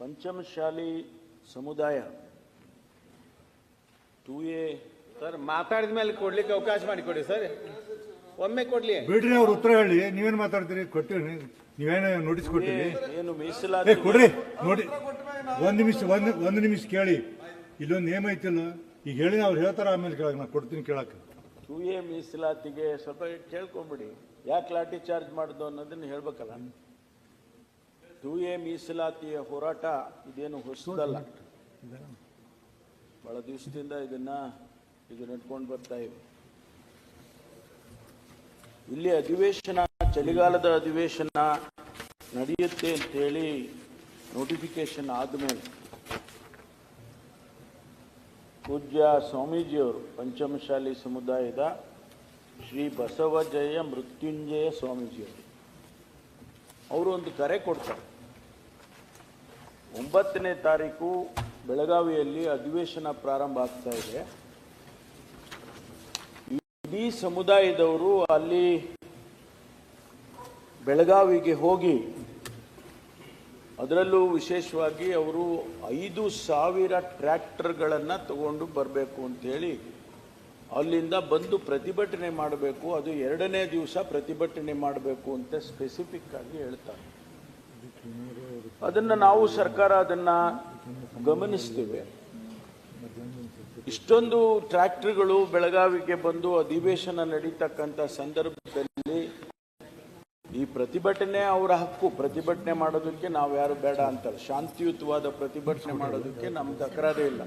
ಪಂಚಮಶಾಲಿ ಸಮುದಾಯ. To A sir ಮಾತಾಡಿದ ಮೇಲೆ ಕೊಡ್ಲಿಕ್ಕೆ ಅವಕಾಶ ಮಾಡಿ ಕೊಡಿ ಸರ್. ಒಮ್ಮೆ ಕೊಡ್ಲಿ. ಬಿಡ್ರಿ ಅವ್ರ ಉತ್ತರ ಹೇಳಿ. ನೀವೇನ್ ಮಾತಾಡ್ತೀರಿ? ಕೊಟ್ಟಿರಿ ನೀವೇನು ನೋಟಿಸ್ ಕೊಟ್ಟಿರಿ ಏನು ಏ ಮೀಸಲಾತಿ ಕೊಡ್ರಿ ನೋಡಿ ಒಂದ್ ನಿಮಿಷ ಒಂದ್ ಒಂದ್ ನಿಮಿಷ ಕೇಳಿ. ಇಲ್ಲೊಂದು ನೇಮ್ ಐತಿಲ್ಲ? ಈಗ ಹೇಳಿ ಅವ್ರು ಹೇಳ್ತಾರ ಆಮೇಲೆ ಕೇಳಕ್ ನಾ ಕೊಡ್ತೀನಿ ಕೇಳಕ್ ಟು ಎ ಮೀಸಲಾತಿಗೆ ಸ್ವಲ್ಪ ಕೇಳ್ಕೊಂಬಿಡಿ. ಯಾಕೆ ಲಾಠಿ ಚಾರ್ಜ್ ಮಾಡುದು ಅನ್ನೋದನ್ನ ಹೇಳ್ಬೇಕಲ್ಲ? ಎ ಮೀಸಲಾತಿಯ ಹೋರಾಟ ಇದೇನು ಹೊಸದಲ್ಲ. ಬಹಳ ದಿವಸದಿಂದ ಇದನ್ನ ಇದು ನಡ್ಕೊಂಡು ಬರ್ತಾ ಇವೆ ಇಲ್ಲಿ ಅಧಿವೇಶನ, ಚಳಿಗಾಲದ ಅಧಿವೇಶನ ನಡೆಯುತ್ತೆ ಅಂತೇಳಿ ನೋಟಿಫಿಕೇಶನ್ ಆದಮೇಲೆ ಪೂಜ್ಯ ಸ್ವಾಮೀಜಿಯವರು, ಪಂಚಮಶಾಲಿ ಸಮುದಾಯದ ಶ್ರೀ ಬಸವಜಯ ಮೃತ್ಯುಂಜಯ ಸ್ವಾಮೀಜಿಯವರು, ಅವರು ಒಂದು ಕರೆ ಕೊಡ್ತಾರೆ. ಒಂಬತ್ತನೇ ತಾರೀಕು ಬೆಳಗಾವಿಯಲ್ಲಿ ಅಧಿವೇಶನ ಪ್ರಾರಂಭ ಆಗ್ತಾ ಇದೆ. ಇಡೀ ಸಮುದಾಯದವರು ಅಲ್ಲಿ ಬೆಳಗಾವಿಗೆ ಹೋಗಿ ಅದರಲ್ಲೂ ವಿಶೇಷವಾಗಿ ಅವರು ಐದು ಸಾವಿರ ಟ್ರ್ಯಾಕ್ಟರ್ಗಳನ್ನು ತಗೊಂಡು ಬರಬೇಕು ಅಂತೇಳಿ ಅಲ್ಲಿಂದ ಬಂದು ಪ್ರತಿಭಟನೆ ಮಾಡಬೇಕು, ಅದು ಎರಡನೇ ದಿವಸ ಪ್ರತಿಭಟನೆ ಮಾಡಬೇಕು ಅಂತ ಸ್ಪೆಸಿಫಿಕ್ ಆಗಿ ಹೇಳ್ತಾರೆ. ಅದನ್ನು ನಾವು ಸರ್ಕಾರ ಅದನ್ನ ಗಮನಿಸ್ತೇವೆ. ಇಷ್ಟೊಂದು ಟ್ರ್ಯಾಕ್ಟರ್ಗಳು ಬೆಳಗಾವಿಗೆ ಬಂದು ಅಧಿವೇಶನ ನಡೀತಕ್ಕಂಥ ಸಂದರ್ಭದಲ್ಲಿ ಈ ಪ್ರತಿಭಟನೆ ಅವರ ಹಕ್ಕು. ಪ್ರತಿಭಟನೆ ಮಾಡೋದಕ್ಕೆ ನಾವು ಯಾರು ಬೇಡ ಅಂತಲ್ಲ. ಶಾಂತಿಯುತವಾದ ಪ್ರತಿಭಟನೆ ಮಾಡೋದಕ್ಕೆ ನಮ್ಮ ತಕರಾರೇ ಇಲ್ಲ.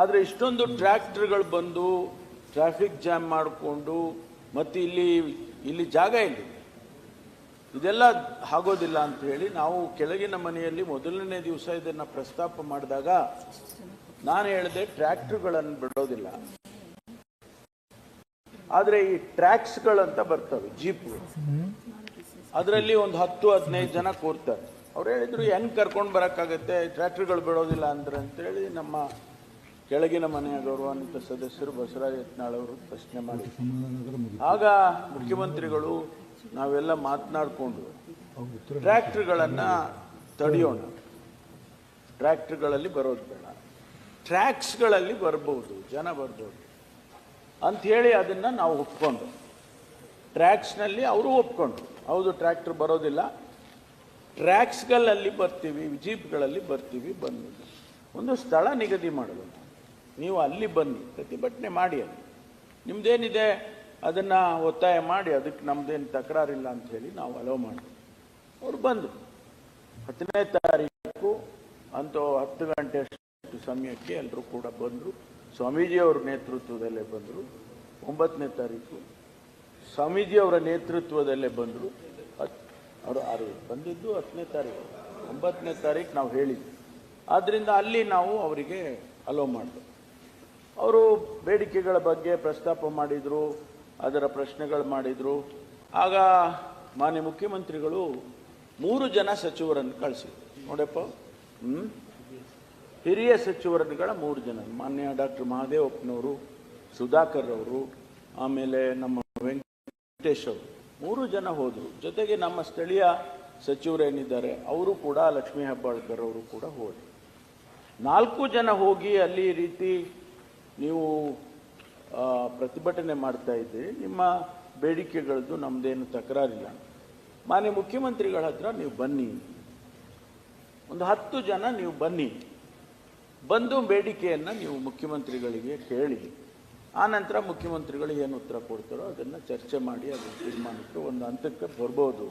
ಆದರೆ ಇಷ್ಟೊಂದು ಟ್ರ್ಯಾಕ್ಟರ್ಗಳು ಬಂದು ಟ್ರಾಫಿಕ್ ಜಾಮ್ ಮಾಡಿಕೊಂಡು ಮತ್ತು ಇಲ್ಲಿ ಇಲ್ಲಿ ಜಾಗ ಇಲ್ಲ ಇದೆಲ್ಲ ಆಗೋದಿಲ್ಲ ಅಂತ ಹೇಳಿ ನಾವು ಕೆಳಗಿನ ಮನೆಯಲ್ಲಿ ಮೊದಲನೇ ದಿವಸ ಇದನ್ನ ಪ್ರಸ್ತಾಪ ಮಾಡಿದಾಗ ನಾನು ಹೇಳಿದೆ ಟ್ರ್ಯಾಕ್ಟರ್ಗಳನ್ನು ಬಿಡೋದಿಲ್ಲ. ಆದರೆ ಈ ಟ್ರ್ಯಾಕ್ಸ್ಗಳಂತ ಬರ್ತವೆ ಜೀಪ್ಗಳು ಅದರಲ್ಲಿ ಒಂದು ಹತ್ತು, ಹದಿನೈದು ಜನ ಕೂರ್ತಾರೆ. ಅವ್ರು ಹೇಳಿದ್ರು ಹೆಂಗ್ ಕರ್ಕೊಂಡು ಬರೋಕ್ಕಾಗತ್ತೆ? ಟ್ರ್ಯಾಕ್ಟರ್ಗಳು ಬಿಡೋದಿಲ್ಲ ಅಂದ್ರೆ ಅಂತೇಳಿ ನಮ್ಮ ಕೆಳಗಿನ ಮನೆಯ ಗೌರವಾನ್ವಿತ ಸದಸ್ಯರು ಬಸವರಾಜ್ ಯತ್ನಾಳ್ ಅವರು ಪ್ರಶ್ನೆ ಮಾಡಿ ಆಗ ಮುಖ್ಯಮಂತ್ರಿಗಳು ನಾವೆಲ್ಲ ಮಾತನಾಡಿಕೊಂಡು ಟ್ರ್ಯಾಕ್ಟ್ರ್ಗಳನ್ನು ತಡೆಯೋಣ. ಟ್ರ್ಯಾಕ್ಟ್ರ್ಗಳಲ್ಲಿ ಬರೋದು ಬೇಡ. ಟ್ರ್ಯಾಕ್ಸ್ಗಳಲ್ಲಿ ಬರ್ಬೋದು ಜನ ಬರ್ಬೋದು. ಅಂತ ಹೇಳಿ ಅದನ್ನ ನಾವು ಒಪ್ಕೊಂಡು. ಟ್ರ್ಯಾಕ್ಸ್ನಲ್ಲಿ ಅವರು ಒಪ್ಕೊಂಡ್ರು ಹೌದು ಟ್ರ್ಯಾಕ್ಟ್ರ್ ಬರೋದಿಲ್ಲ. ಟ್ರ್ಯಾಕ್ಸ್ಗಳಲ್ಲಿ ಬರ್ತೀವಿ ಜೀಪ್ಗಳಲ್ಲಿ ಬರ್ತೀವಿ ಬಂದು. ಒಂದು ಸ್ಥಳ ನಿಗದಿ ಮಾಡೋದು. ನೀವು ಅಲ್ಲಿ ಬನ್ನಿ ಪ್ರತಿಭಟನೆ ಮಾಡಿ ಅಲ್ಲಿ. ನಿಮ್ದೇನಿದೆ? ಅದನ್ನ ಒತ್ತಾಯ ಮಾಡಿ ಅದಕ್ಕೆ ನಮ್ದೇನು ತಕರಾರಿಲ್ಲ ಅಂತ ಹೇಳಿ ನಾವು ಅಲೋ ಮಾಡಿದ್ವಿ ಅವ್ರು ಬಂದರು. ಹತ್ತನೇ ತಾರೀಕು ಅಂತೂ ಹತ್ತು ಗಂಟೆ ಅಷ್ಟು ಸಮಯಕ್ಕೆ ಎಲ್ಲರೂ ಕೂಡ ಬಂದರು. ಸ್ವಾಮೀಜಿಯವರ ನೇತೃತ್ವದಲ್ಲೇ ಬಂದರು. ಒಂಬತ್ತನೇ ತಾರೀಕು ಸ್ವಾಮೀಜಿಯವರ ನೇತೃತ್ವದಲ್ಲೇ ಬಂದರು. ಅವರು ಆರು ಬಂದಿದ್ದು ಹತ್ತನೇ ತಾರೀಕು. ಒಂಬತ್ತನೇ ತಾರೀಕು ನಾವು ಹೇಳಿದ್ವಿ. ಆದ್ದರಿಂದ ಅಲ್ಲಿ ನಾವು ಅವರಿಗೆ ಅಲೋ ಮಾಡಿದ್ವಿ. ಅವರು ಬೇಡಿಕೆಗಳ ಬಗ್ಗೆ ಪ್ರಸ್ತಾಪ ಮಾಡಿದರು. ಅದರ ಪ್ರಶ್ನೆಗಳು ಮಾಡಿದರು. ಆಗ ಮಾನ್ಯ ಮುಖ್ಯಮಂತ್ರಿಗಳು ಮೂರು ಜನ ಸಚಿವರನ್ನು ಕಳಿಸಿದ್ರು. ನೋಡಪ್ಪ. ಹ್ಞೂ ಹಿರಿಯ ಸಚಿವರುಗಳ ಮೂರು ಜನ. ಮಾನ್ಯ ಡಾಕ್ಟರ್ ಮಹಾದೇವಪ್ಪನವರು, ಸುಧಾಕರ್ ಅವರು, ಆಮೇಲೆ ನಮ್ಮ ವೆಂಕಟೇಶ್ ಅವರು. ಮೂರು ಜನ ಹೋದರು. ಜೊತೆಗೆ ನಮ್ಮ ಸ್ಥಳೀಯ ಸಚಿವರೇನಿದ್ದಾರೆ ಅವರು ಕೂಡ ಲಕ್ಷ್ಮೀ ಹೆಬ್ಬಾಳ್ಕರ್ ಅವರು ಕೂಡ ಹೋದರು. ನಾಲ್ಕು ಜನ ಹೋಗಿ ಅಲ್ಲಿ ರೀತಿ ನೀವು ಪ್ರತಿಭಟನೆ ಮಾಡ್ತಾ ಇದ್ದೀರಿ ನಿಮ್ಮ ಬೇಡಿಕೆಗಳದ್ದು ನಮ್ಮದೇನು ತಕರಾರಿಲ್ಲ. ಮಾನ್ಯ ಮುಖ್ಯಮಂತ್ರಿಗಳ ಹತ್ರ ನೀವು ಬನ್ನಿ. ಒಂದು ಹತ್ತು ಜನ ನೀವು ಬನ್ನಿ. ಬಂದು ಬೇಡಿಕೆಯನ್ನು ನೀವು ಮುಖ್ಯಮಂತ್ರಿಗಳಿಗೆ ಕೇಳಿ. ಆ ನಂತರ ಮುಖ್ಯಮಂತ್ರಿಗಳು ಏನು ಉತ್ತರ ಕೊಡ್ತಾರೋ ಅದನ್ನು ಚರ್ಚೆ ಮಾಡಿ ಅದು ತೀರ್ಮಾನಕ್ಕೆ ಒಂದು ಹಂತಕ್ಕೆ ಬರ್ಬೋದು.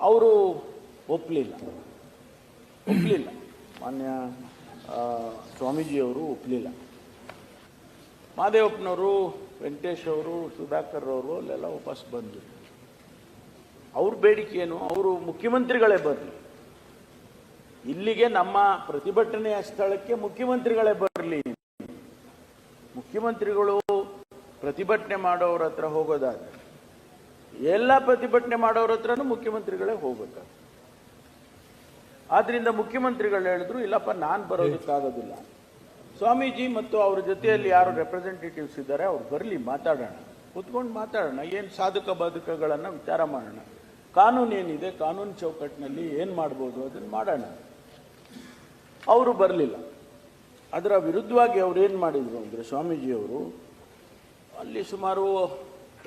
ಅವರು ಒಪ್ಪಲಿಲ್ಲ ಒಪ್ಪಲಿಲ್ಲ ಮಾನ್ಯ ಸ್ವಾಮೀಜಿಯವರು ಒಪ್ಪಲಿಲ್ಲ ಮಾದೇವಪ್ಪನವರು ವೆಂಕಟೇಶ್ ಅವರು, ಸುಧಾಕರ್ ಅವರು ಅಲ್ಲೆಲ್ಲ ವಾಪಸ್ ಬಂದರು. ಅವ್ರ ಬೇಡಿಕೆ ಏನು ಅವರು ಮುಖ್ಯಮಂತ್ರಿಗಳೇ ಬರಲಿ. ಇಲ್ಲಿಗೆ ನಮ್ಮ ಪ್ರತಿಭಟನೆಯ ಸ್ಥಳಕ್ಕೆ ಮುಖ್ಯಮಂತ್ರಿಗಳೇ ಬರಲಿ. ಮುಖ್ಯಮಂತ್ರಿಗಳು ಪ್ರತಿಭಟನೆ ಮಾಡೋರ ಹತ್ರ ಹೋಗೋದಾದ್ರೆ, ಎಲ್ಲ ಪ್ರತಿಭಟನೆ ಮಾಡೋರ ಹತ್ರನೂ ಮುಖ್ಯಮಂತ್ರಿಗಳೇ ಹೋಗ್ಬೇಕಾಗ್ತದೆ. ಆದ್ರಿಂದ ಮುಖ್ಯಮಂತ್ರಿಗಳು ಹೇಳಿದ್ರು, ಇಲ್ಲಪ್ಪ, ನಾನು ಬರೋದಕ್ಕಾಗೋದಿಲ್ಲ. ಸ್ವಾಮೀಜಿ ಮತ್ತು ಅವ್ರ ಜೊತೆಯಲ್ಲಿ ಯಾರು ರೆಪ್ರೆಸೆಂಟೇಟಿವ್ಸ್ ಇದ್ದಾರೆ, ಅವ್ರು ಬರಲಿ, ಮಾತಾಡೋಣ. ಕುತ್ಕೊಂಡು ಮಾತಾಡೋಣ, ಏನು ಸಾಧಕ ಬಾಧಕಗಳನ್ನು ವಿಚಾರ ಮಾಡೋಣ. ಕಾನೂನು ಏನಿದೆ, ಕಾನೂನು ಚೌಕಟ್ಟಿನಲ್ಲಿ ಏನು ಮಾಡ್ಬೋದು ಅದನ್ನು ಮಾಡೋಣ. ಅವರು ಬರಲಿಲ್ಲ. ಅದರ ವಿರುದ್ಧವಾಗಿ ಅವ್ರು ಏನು ಮಾಡಿದರು ಅಂದರೆ ಸ್ವಾಮೀಜಿಯವರು ಅಲ್ಲಿ ಸುಮಾರು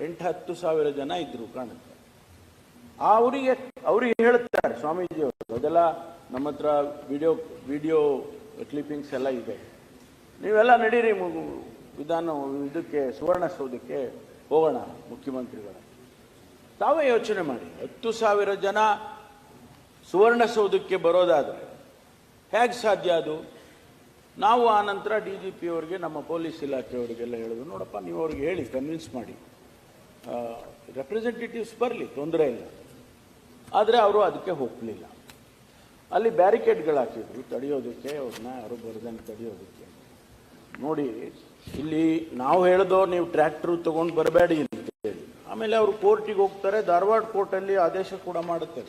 ಎಂಟು ಹತ್ತು ಸಾವಿರ ಜನ ಇದ್ದರು ಕಾಣುತ್ತೆ. ಅವರಿಗೆ ಅವರಿಗೆ ಹೇಳ್ತಾರೆ ಸ್ವಾಮೀಜಿಯವರು ಅದೆಲ್ಲ ನಮ್ಮ ಹತ್ರ ವಿಡಿಯೋ ವಿಡಿಯೋ ಕ್ಲಿಪ್ಪಿಂಗ್ಸ್ ಎಲ್ಲ ಇದೆ. ನೀವೆಲ್ಲ ನಡೀರಿ ವಿಧಾನ ಇದಕ್ಕೆ ಸುವರ್ಣಸೌಧಕ್ಕೆ ಹೋಗೋಣ, ಮುಖ್ಯಮಂತ್ರಿಗಳ. ತಾವೇ ಯೋಚನೆ ಮಾಡಿ. ಹತ್ತು ಸಾವಿರ ಜನ ಸುವರ್ಣಸೌಧಕ್ಕೆ ಬರೋದಾದರೆ ಹೇಗೆ ಸಾಧ್ಯ ಅದು? ನಾವು ಆ ನಂತರ ಡಿ ಜಿ ಪಿ ಅವರಿಗೆ, ನಮ್ಮ ಪೊಲೀಸ್ ಇಲಾಖೆಯವರಿಗೆಲ್ಲ ಹೇಳಿದ್ರು ನೋಡಪ್ಪ, ನೀವು ಅವ್ರಿಗೆ ಹೇಳಿ ಕನ್ವಿನ್ಸ್ ಮಾಡಿ. ರೆಪ್ರೆಸೆಂಟೇಟಿವ್ಸ್ ಬರಲಿ, ತೊಂದರೆ ಇಲ್ಲ. ಆದರೆ ಅವರು ಅದಕ್ಕೆ ಹೋಗಲಿಲ್ಲ. ಅಲ್ಲಿ ಬ್ಯಾರಿಕೇಡ್ಗಳು ಹಾಕಿದ್ರು, ತಡೆಯೋದಕ್ಕೆ, ಅವ್ರನ್ನ ಯಾರು ಬರದಂಗೆ ತಡೆಯೋದಕ್ಕೆ. ನೋಡಿ, ಇಲ್ಲಿ ನಾವು ಹೇಳ್ದೋ ನೀವು ಟ್ರ್ಯಾಕ್ಟರ್ ತಗೊಂಡು ಬರಬೇಡಿ ಅಂತ ಹೇಳಿ. ಆಮೇಲೆ ಅವರು ಕೋರ್ಟಿಗೆ ಹೋಗ್ತಾರೆ, ಧಾರವಾಡ ಕೋರ್ಟಲ್ಲಿ ಆದೇಶ ಕೂಡ ಮಾಡುತ್ತೆ.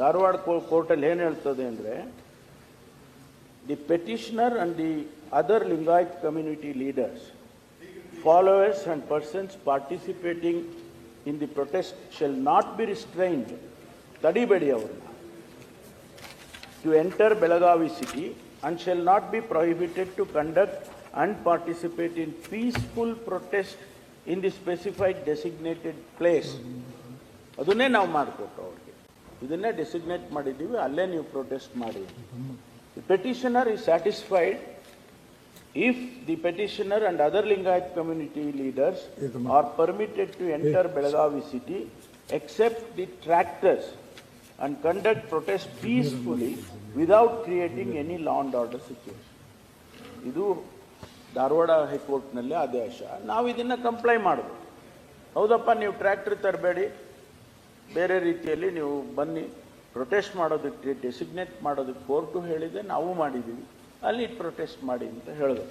ಧಾರವಾಡ ಕೋರ್ಟಲ್ಲಿ ಏನು ಹೇಳ್ತದೆ ಅಂದರೆ the petitioner and the other Lingayat community leaders followers and persons participating in the protest shall not be restrained ತಡಿಬೇಡಿ ಅವ್ರನ್ನ. To enter Belagavi city and shall not be prohibited to conduct and participate in peaceful protest in the specified designated place. ಅದನ್ನೇ ನಾವು ಮಾಡಿಕೊಟ್ಟು ಅವ್ರಿಗೆ ಇದನ್ನೇ designate ಮಾಡಿದ್ದೀವಿ ಅಲ್ಲೇ ನೀವು protest ಮಾಡಿ petitioner is satisfied if the petitioner and other Lingayat community leaders are permitted to enter Belagavi city except the tractors and conduct protest peacefully without creating any law and order situation. ಇದು ಧಾರವಾಡ ಹೈಕೋರ್ಟ್ನಲ್ಲಿ ಆದೇಶ. ನಾವು ಇದನ್ನು comply ಮಾಡಬೇಕು. ಹೌದಪ್ಪ, ನೀವು ಟ್ರ್ಯಾಕ್ಟ್ರಿ ತರಬೇಡಿ. ಬೇರೆ ರೀತಿಯಲ್ಲಿ ನೀವು ಬನ್ನಿ. ಪ್ರೊಟೆಸ್ಟ್ ಮಾಡೋದಕ್ಕೆ ಡೆಸಿಗ್ನೇಟ್ ಮಾಡೋದಕ್ಕೆ ಕೋರ್ಟು ಹೇಳಿದೆ. ನಾವು ಮಾಡಿದ್ದೀವಿ ಅಲ್ಲಿ ಪ್ರೊಟೆಸ್ಟ್ ಮಾಡಿ ಅಂತ ಹೇಳಿದೆ.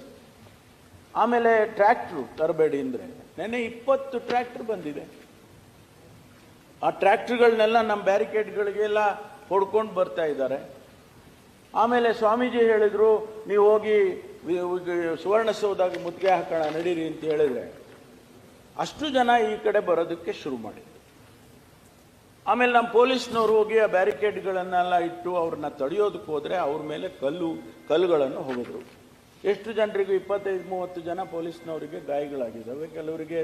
ಆಮೇಲೆ ಟ್ರ್ಯಾಕ್ಟ್ರು ತರಬೇಡಿ ಅಂದರೆ ನೆನ್ನೆ ಇಪ್ಪತ್ತು ಟ್ರ್ಯಾಕ್ಟ್ರ್ ಬಂದಿದೆ. ಆ ಟ್ರ್ಯಾಕ್ಟ್ರಿಗಳನ್ನೆಲ್ಲ ನಮ್ಮ ಬ್ಯಾರಿಕೇಡ್ಗಳಿಗೆಲ್ಲ ಹೊಡ್ಕೊಂಡು ಬರ್ತಾ ಇದ್ದಾರೆ. ಆಮೇಲೆ ಸ್ವಾಮೀಜಿ ಹೇಳಿದರು, ನೀವು ಹೋಗಿ ಸುವರ್ಣಸೌದಾಗ ಮುತ್ತಿಗೆ ಹಾಕೋಣ, ನಡೀರಿ ಅಂತ ಹೇಳಿದ್ರೆ. ಅಷ್ಟು ಜನ ಈ ಕಡೆ ಬರೋದಕ್ಕೆ ಶುರು ಮಾಡಿದ್ರು. ಆಮೇಲೆ ನಮ್ಮ ಪೊಲೀಸ್ನವ್ರು ಹೋಗಿ ಆ ಬ್ಯಾರಿಕೇಡ್ಗಳನ್ನೆಲ್ಲ ಇಟ್ಟು ಅವ್ರನ್ನ ತಡೆಯೋದಕ್ಕೆ ಹೋದರೆ ಅವ್ರ ಮೇಲೆ ಕಲ್ಲು, ಕಲ್ಲುಗಳನ್ನು ಹೋಗಿದ್ರು. ಎಷ್ಟು ಜನರಿಗೂ ಇಪ್ಪತ್ತೈದು, ಮೂವತ್ತು ಜನ ಪೊಲೀಸ್ನವರಿಗೆ ಗಾಯಗಳಾಗಿದ್ದಾವೆ, ಕೆಲವರಿಗೆ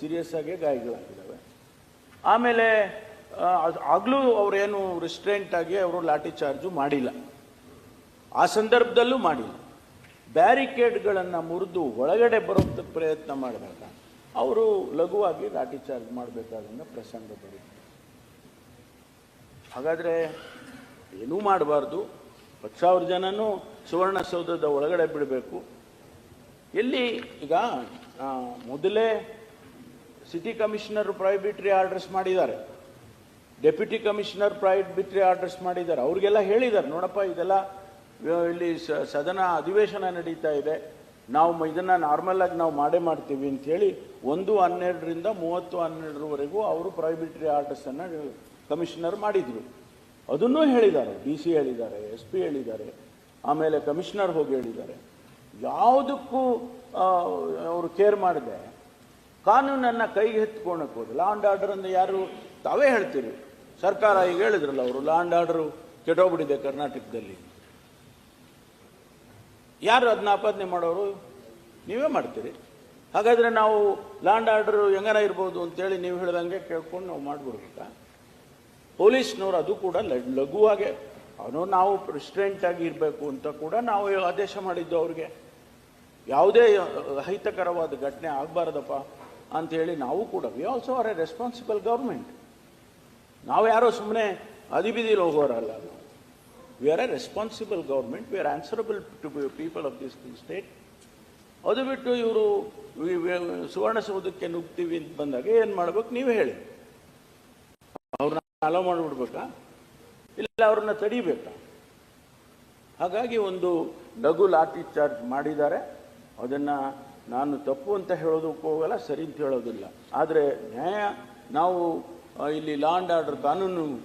ಸೀರಿಯಸ್ ಆಗಿ ಗಾಯಗಳಾಗಿದ್ದಾವೆ. ಆಮೇಲೆ ಆಗಲೂ ಅವರೇನು ರಿಸ್ಟ್ರೆಂಟ್ ಆಗಿ ಅವರು ಲಾಠಿ ಚಾರ್ಜು ಮಾಡಿಲ್ಲ. ಆ ಸಂದರ್ಭದಲ್ಲೂ ಮಾಡಿಲ್ಲ. ಬ್ಯಾರಿಕೇಡ್ಗಳನ್ನು ಮುರಿದು ಒಳಗಡೆ ಬರೋ ಪ್ರಯತ್ನ ಮಾಡಿದಾಗ ಅವರು ಲಘುವಾಗಿ ಲಾಠಿ ಚಾರ್ಜ್ ಮಾಡಬೇಕಾದಂಥ ಪ್ರಸಂಗ ಬರುತ್ತೆ. ಹಾಗಾದರೆ ಏನೂ ಮಾಡಬಾರ್ದು. ಹತ್ತು ಸಾವಿರ ಜನನೂ ಸುವರ್ಣಸೌಧದ ಒಳಗಡೆ ಬಿಡಬೇಕು. ಎಲ್ಲಿ ಈಗ ಮೊದಲೇ ಸಿಟಿ ಕಮಿಷನರ್ ಪ್ರೈಬಿಟ್ರಿ ಆರ್ಡರ್ಸ್ ಮಾಡಿದ್ದಾರೆ. ಡೆಪ್ಯೂಟಿ ಕಮಿಷನರ್ ಪ್ರೈಬಿಟ್ರಿ ಆರ್ಡರ್ಸ್ ಮಾಡಿದ್ದಾರೆ. ಅವ್ರಿಗೆಲ್ಲ ಹೇಳಿದ್ದಾರೆ, ನೋಡಪ್ಪ, ಇದೆಲ್ಲ ಇಲ್ಲಿ ಸದನ ಅಧಿವೇಶನ ನಡೀತಾ ಇದೆ. ನಾವು ಇದನ್ನು ನಾರ್ಮಲ್ ಆಗಿ ನಾವು ಮಾಡೇ ಮಾಡ್ತೀವಿ ಅಂತ ಹೇಳಿ ಒಂದು ಹನ್ನೆರಡರಿಂದ ಮೂವತ್ತು ಹನ್ನೆರಡರವರೆಗೂ ಅವರು ಪ್ರೈಬಿಟ್ರಿ ಆರ್ಡರ್ಸನ್ನು ಕಮಿಷನರ್ ಮಾಡಿದರು. ಅದನ್ನೂ ಹೇಳಿದ್ದಾರೆ. ಡಿ ಸಿ ಹೇಳಿದ್ದಾರೆ ಎಸ್ ಪಿ ಹೇಳಿದ್ದಾರೆ, ಆಮೇಲೆ ಕಮಿಷನರ್ ಹೋಗಿ ಹೇಳಿದ್ದಾರೆ. ಯಾವುದಕ್ಕೂ ಅವರು ಕೇರ್ ಮಾಡದೆ. ಕಾನೂನನ್ನ ಕೈಗೆ ಎತ್ಕೊಳಕ್ ಹೋದ್ರು. ಲಾ ಆ್ಯಂಡ್ ಆರ್ಡರ್ ಅಂದ್ರೆ ಯಾರು? ತಾವೇ ಹೇಳ್ತೀರಿ. ಸರ್ಕಾರ ಈಗ ಹೇಳಿದ್ರಲ್ಲ ಅವರು ಲಾ ಆ್ಯಂಡ್ ಆರ್ಡರ್ ಕೆಟ್ಟೋಗ್ಬಿಟ್ಟಿದೆ ಕರ್ನಾಟಕದಲ್ಲಿ. ಯಾರು ಅದನ್ನ ಆಪಾದನೆ ಮಾಡೋರು? ನೀವೇ ಮಾಡ್ತೀರಿ. ಹಾಗಾದರೆ ನಾವು ಲ್ಯಾಂಡ್ ಆರ್ಡರ್ ಹೆಂಗಾರ ಇರ್ಬೋದು ಅಂತೇಳಿ ನೀವು ಹೇಳ್ದಂಗೆ ಕೇಳ್ಕೊಂಡು ನಾವು ಮಾಡಿಬಿಡ್ಬೇಕ? ಪೊಲೀಸ್ನವ್ರು ಅದು ಕೂಡ ಲಘುವಾಗೆ ಅವನು ನಾವು ಪ್ರೆಸಿಡೆಂಟಾಗಿ ಇರಬೇಕು ಅಂತ ಕೂಡ ನಾವು ಆದೇಶ ಮಾಡಿದ್ದು ಅವ್ರಿಗೆ. ಯಾವುದೇ ಅಹಿತಕರವಾದ ಘಟನೆ ಆಗಬಾರ್ದಪ್ಪ. ಅಂತ ಹೇಳಿ ನಾವು ಕೂಡ we also are a responsible government ನಾವು ಯಾರೋ ಸುಮ್ಮನೆ ಅದಿಬಿದಿಲಿ ಹೋಗೋರಲ್ಲ. We are a responsible government we are answerable to people of this state ಅದು ಬಿಟ್ಟು ಇವರು ಸುವರ್ಣಸೌಧಕ್ಕೆ ನುಗ್ತೀವಿ ಅಂತ ಬಂದಾಗ ಏನು ಮಾಡ್ಬೇಕು? ನೀವು ಹೇಳಿ. ಅವ್ರನ್ನ ಅಲೋ ಮಾಡಿಬಿಡ್ಬೇಕಾ? ಇಲ್ಲ, ಅವ್ರನ್ನ ತಡಿಬೇಕಾ? ಹಾಗಾಗಿ ಒಂದು ಲಘು ಲಾಠಿ ಚಾರ್ಜ್ ಮಾಡಿದ್ದಾರೆ. ಅದನ್ನ ನಾನು ತಪ್ಪು ಅಂತ ಹೇಳೋದಕ್ಕೆ ಹೋಗಲ್ಲ ಸರಿ ಅಂತ ಹೇಳೋದಿಲ್ಲ. ಆದರೆ ನ್ಯಾಯ, ನಾವು ಇಲ್ಲಿ ಲಾ ಅಂಡ್ ಆರ್ಡರ್ ಕಾನೂನು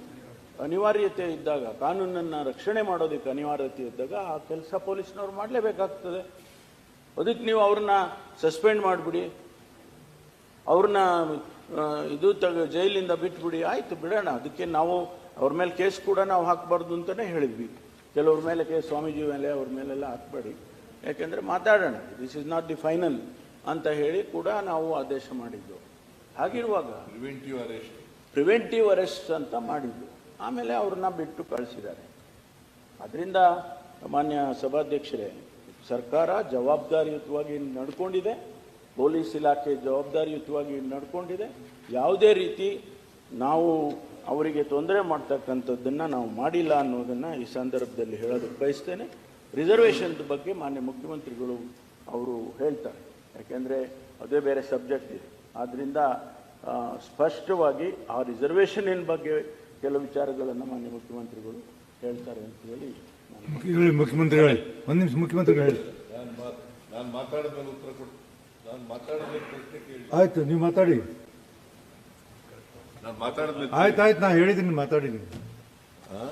ಅನಿವಾರ್ಯತೆ ಇದ್ದಾಗ, ಕಾನೂನನ್ನು ರಕ್ಷಣೆ ಮಾಡೋದಕ್ಕೆ ಅನಿವಾರ್ಯತೆ ಇದ್ದಾಗ ಆ ಕೆಲಸ ಪೊಲೀಸ್ನವ್ರು ಮಾಡಲೇಬೇಕಾಗ್ತದೆ. ಅದಕ್ಕೆ ನೀವು ಅವ್ರನ್ನ ಸಸ್ಪೆಂಡ್ ಮಾಡಿಬಿಡಿ. ಅವ್ರನ್ನ ಇದು ತಗ, ಜೈಲಿಂದ ಬಿಟ್ಬಿಡಿ. ಆಯಿತು, ಬಿಡೋಣ. ಅದಕ್ಕೆ ನಾವು, ಅವ್ರ ಮೇಲೆ ಕೇಸ್ ಕೂಡ ನಾವು ಹಾಕಬಾರ್ದು ಅಂತಲೇ ಹೇಳಿದ್ವಿ. ಕೆಲವ್ರ ಮೇಲೆ ಕೇಸ್ ಸ್ವಾಮೀಜಿ ಮೇಲೆ, ಅವ್ರ ಮೇಲೆಲ್ಲ ಹಾಕಬೇಡಿ. ಯಾಕೆಂದರೆ ಮಾತಾಡೋಣ. This is not the final ಅಂತ ಹೇಳಿ ಕೂಡ ನಾವು ಆದೇಶ ಮಾಡಿದ್ದು. ಹಾಗಿರುವಾಗ ಪ್ರಿವೆಂಟಿವ್ ಅರೆಸ್ಟ್ ಪ್ರಿವೆಂಟಿವ್ ಅರೆಸ್ಟ್ ಅಂತ ಮಾಡಿದ್ದು. ಆಮೇಲೆ ಅವ್ರನ್ನ ಬಿಟ್ಟು ಕಳಿಸಿದ್ದಾರೆ. ಅದರಿಂದ ಮಾನ್ಯ ಸಭಾಧ್ಯಕ್ಷರೇ ಸರ್ಕಾರ ಜವಾಬ್ದಾರಿಯುತವಾಗಿ ನಡ್ಕೊಂಡಿದೆ. ಪೊಲೀಸ್ ಇಲಾಖೆ ಜವಾಬ್ದಾರಿಯುತವಾಗಿ ನಡ್ಕೊಂಡಿದೆ. ಯಾವುದೇ ರೀತಿ ನಾವು ಅವರಿಗೆ ತೊಂದರೆ ಮಾಡ್ತಕ್ಕಂಥದ್ದನ್ನು ನಾವು ಮಾಡಿಲ್ಲ ಅನ್ನೋದನ್ನು ಈ ಸಂದರ್ಭದಲ್ಲಿ ಹೇಳೋದಕ್ಕೆ ಬಯಸ್ತೇನೆ. ರಿಸರ್ವೇಷನ್ ಬಗ್ಗೆ ಮಾನ್ಯ ಮುಖ್ಯಮಂತ್ರಿಗಳು ಅವರು ಹೇಳ್ತಾರೆ. ಯಾಕೆಂದರೆ ಅದೇ ಬೇರೆ ಸಬ್ಜೆಕ್ಟ್ ಇದೆ. ಆದ್ದರಿಂದ ಸ್ಪಷ್ಟವಾಗಿ ಆ ರಿಸರ್ವೇಷನ್ನಿನ ಬಗ್ಗೆ ಕೆಲವು ವಿಚಾರಗಳನ್ನು ಮಾನ್ಯ ಮುಖ್ಯಮಂತ್ರಿಗಳು ಹೇಳ್ತಾರೆ ಅಂತ ಹೇಳಿ ಮುಖ್ಯಮಂತ್ರಿಗಳು ಹೇಳಿ ಮುಖ್ಯಮಂತ್ರಿ ಹೇಳಿ ಒಂದು ನಿಮಿಷ ಮುಖ್ಯಮಂತ್ರಿಗಳು ಹೇಳಿ. ನಾನು ಮಾತ್ ನಾನು ಮಾತಾಡಿದ ಉತ್ತರ ನಾನು ಮಾತಾಡಿದ ಪ್ರಶ್ನೆ ಕೇಳಿ. ಆಯ್ತು ನೀವು ಮಾತಾಡಿ. ನಾನು ಮಾತಾಡಿದ ಆಯ್ತು ಆಯ್ತು ನಾ ಹೇಳಿದ್ದೀನಿ ಮಾತಾಡಿದ್ದೀನಿ. ಹಾ?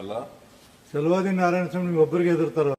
ಅಲ್ಲ? ಸಲವಾದಿ ನಾರಾಯಣ ಸ್ವಾಮಿ ಒಬ್ಬರಿಗೆ ಹೆದರ್ತಾರ?